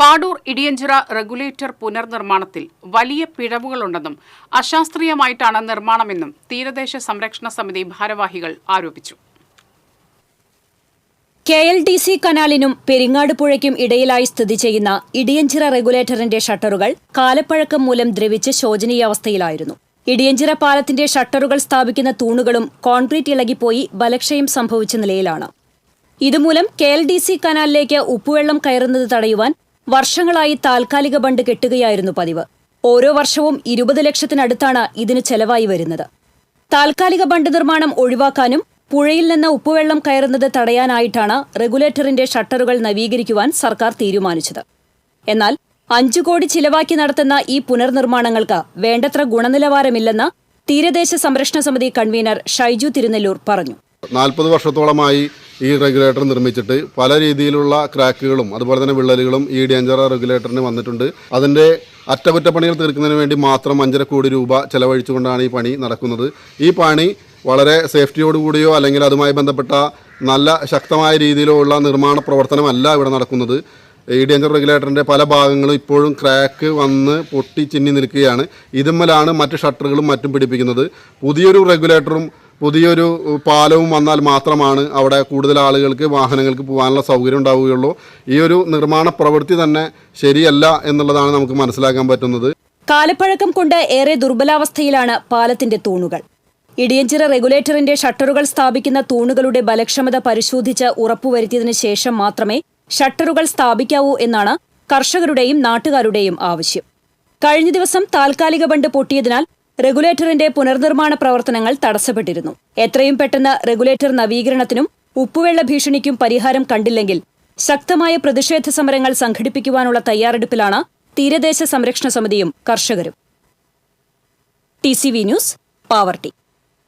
Padur Idiyanchira regulator പുനർനിർമ്മാണത്തിൽ വലിയ പിഴവുകളുണ്ടെന്നും അശാസ്ത്രീയമായിട്ടാണ് നിർമ്മാണമെന്നും തീരദേശ സംരക്ഷണ സമിതി ഭാരവാഹികൾ ആരോപിച്ചു. കെ എൽ ഡി സി കനാലിനും പെരിങ്ങാട് പുഴയ്ക്കും ഇടയിലായി സ്ഥിതി ചെയ്യുന്ന ഇടിയഞ്ചിറ റെഗുലേറ്ററിന്റെ ഷട്ടറുകൾ കാലപ്പഴക്കം മൂലം ദ്രവിച്ച് ശോചനീയാവസ്ഥയിലായിരുന്നു. ഇടിയഞ്ചിറ പാലത്തിന്റെ ഷട്ടറുകൾ സ്ഥാപിക്കുന്ന തൂണുകളും കോൺക്രീറ്റ് ഇളകിപ്പോയി ബലക്ഷയം സംഭവിച്ച നിലയിലാണ്. ഇതുമൂലം കെ എൽ ഡി സി കനാലിലേക്ക് ഉപ്പുവെള്ളം കയറുന്നത് തടയുവാൻ വർഷങ്ങളായി താൽക്കാലിക ബണ്ട് കെട്ടുകയായിരുന്നു പതിവ്. ഓരോ വർഷവും ഇരുപത് ലക്ഷത്തിനടുത്താണ് ഇതിന് ചെലവായി വരുന്നത്. താൽക്കാലിക ബണ്ട് നിർമ്മാണം ഒഴിവാക്കാനും പുഴയിൽ നിന്ന് ഉപ്പുവെള്ളം കയറുന്നത് തടയാനായിട്ടാണ് റെഗുലേറ്ററിന്റെ ഷട്ടറുകൾ നവീകരിക്കുവാൻ സർക്കാർ തീരുമാനിച്ചത്. എന്നാൽ അഞ്ചു കോടി ചിലവാക്കി നടത്തുന്ന ഈ പുനർനിർമ്മാണങ്ങൾക്ക് വേണ്ടത്ര ഗുണനിലവാരമില്ലെന്ന് തീരദേശ സംരക്ഷണ സമിതി കൺവീനർ ഷൈജു തിരുനെല്ലൂർ പറഞ്ഞു. നാൽപ്പത് വർഷത്തോളമായി ഈ റെഗുലേറ്റർ നിർമ്മിച്ചിട്ട് പല രീതിയിലുള്ള ക്രാക്കുകളും അതുപോലെ തന്നെ വിള്ളലുകളും ഈ ഡേഞ്ചർ റെഗുലേറ്ററിന് വന്നിട്ടുണ്ട്. അതിന്റെ അറ്റകുറ്റപ്പണികൾ തീർക്കുന്നതിന് വേണ്ടി മാത്രം അഞ്ചര കോടി രൂപ ചെലവഴിച്ചുകൊണ്ടാണ് ഈ പണി നടക്കുന്നത്. ഈ പണി വളരെ സേഫ്റ്റിയോടുകൂടിയോ അല്ലെങ്കിൽ അതുമായി ബന്ധപ്പെട്ട നല്ല ശക്തമായ രീതിയിലോ ഉള്ള നിർമ്മാണ പ്രവർത്തനമല്ല ഇവിടെ നടക്കുന്നത്. ഈ ഡേഞ്ചർ റെഗുലേറ്ററിന്റെ പല ഭാഗങ്ങളും ഇപ്പോഴും ക്രാക്ക് വന്ന് പൊട്ടി ചിന്നി നിൽക്കുകയാണ്. ഇതുമ്മലാണ് മറ്റ് ഷട്ടറുകളും മറ്റും പിടിപ്പിക്കുന്നത്. പുതിയൊരു റെഗുലേറ്ററും പുതിയൊരു പാലവും വന്നാൽ മാത്രമാണ് അവിടെ കൂടുതൽ ആളുകൾക്ക് വാഹനങ്ങൾക്ക് പോകാനുള്ള സൗകര്യം ഉണ്ടാവുകയുള്ളൂ. ഈ ഒരു നിർമ്മാണ പ്രവൃത്തി തന്നെ ശരിയല്ല എന്നുള്ളതാണ് നമുക്ക് മനസ്സിലാക്കാൻ പറ്റുന്നത്. കാലപ്പഴക്കം കൊണ്ട് ഏറെ ദുർബലാവസ്ഥയിലാണ് പാലത്തിന്റെ തൂണുകൾ. ഇടിയഞ്ചിറ റെഗുലേറ്ററിന്റെ ഷട്ടറുകൾ സ്ഥാപിക്കുന്ന തൂണുകളുടെ ബലക്ഷമത പരിശോധിച്ച് ഉറപ്പുവരുത്തിയതിനു ശേഷം മാത്രമേ ഷട്ടറുകൾ സ്ഥാപിക്കാവൂ എന്നാണ് കർഷകരുടെയും നാട്ടുകാരുടെയും ആവശ്യം. കഴിഞ്ഞ ദിവസം താൽക്കാലിക ബണ്ട് പൊട്ടിയതിനാൽ റെഗുലേറ്ററിന്റെ പുനർനിർമ്മാണ പ്രവർത്തനങ്ങൾ തടസ്സപ്പെട്ടിരുന്നു. എത്രയും പെട്ടെന്ന് റെഗുലേറ്റർ നവീകരണത്തിനും ഉപ്പുവെള്ള ഭീഷണിക്കും പരിഹാരം കണ്ടില്ലെങ്കിൽ ശക്തമായ പ്രതിഷേധ സമരങ്ങൾ സംഘടിപ്പിക്കുവാനുള്ള തയ്യാറെടുപ്പിലാണ് തീരദേശ സംരക്ഷണ സമിതിയും കർഷകരും. T news Pavaratty.